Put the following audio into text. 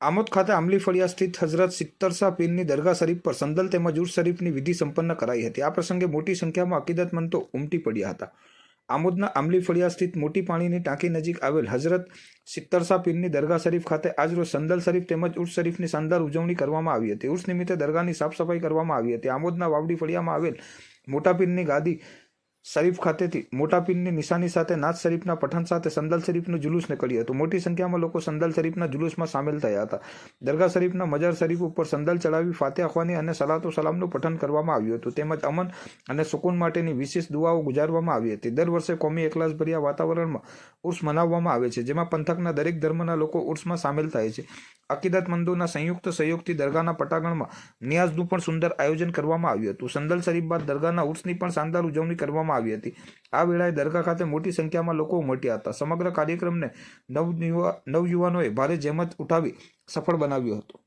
આમોદ ખાતે આમલી ફળિયા સ્થિત હઝરત સિત્તરસા પીરની દરગાહ શરીફ પર સંદલ તેમજ ઉર્સ શરીફની વિધિ સંપન્ન કરાઈ હતી. આ પ્રસંગે મોટી સંખ્યામાં અકીદતમંતો ઉમટી પડ્યા હતા. આમોદના આમલી ફળિયા સ્થિત મોટી પાણીની ટાંકી નજીક આવેલ હઝરત સિત્તરસા પીરની દરગાહ શરીફ ખાતે આજરોજ સંદલ શરીફ તેમજ ઉર્સ શરીફની શાનદાર ઉજવણી કરવામાં આવી હતી. ઉર્સ નિમિત્તે દરગાહની સાફ સફાઈ કરવામાં આવી હતી. આમોદના વાવડી ફળિયામાં આવેલ મોટા પીરની ગાદી શરીફ ખાતેથી મોટા પીરની નિશાની સાથે નાથ શરીફના પઠન સાથે સંદલ શરીફનું જુલુસ નીકળ્યું હતું. મોટી સંખ્યામાં લોકો સંદલ શરીફના જુલુસમાં સામેલ થયા હતા. દરગાહ શરીફના મજાર શરીફ ઉપર સંદલ ચડાવી ફાતે અખવાની અને સલાતો સલામનું પઠન કરવામાં આવ્યું હતું. તેમજ અમન અને સુકૂન માટેની વિશેષ દુઆઓ ગુજારવામાં આવી હતી. દર વર્ષે કોમી એકલાસભર્યા વાતાવરણમાં ઉર્સ મનાવવામાં આવે છે, જેમાં પંથકના દરેક ધર્મના લોકો ઉર્સમાં સામેલ થાય છે. અકીદતમંદોના સંયુક્ત સહયોગથી દરગાહના પટાગણમાં નિયાઝનું પણ સુંદર આયોજન કરવામાં આવ્યું હતું. સંદલ શરીફ બાદ દરગાહના ઉર્સની પણ શાનદાર ઉજવણી કરવામાં આવી હતી. આ વેળાએ દરગાહ ખાતે મોટી સંખ્યામાં લોકો ઉમટ્યા હતા. સમગ્ર કાર્યક્રમને નવ નવયુવાનોએ ભારે જહેમત ઉઠાવી સફળ બનાવ્યો હતો.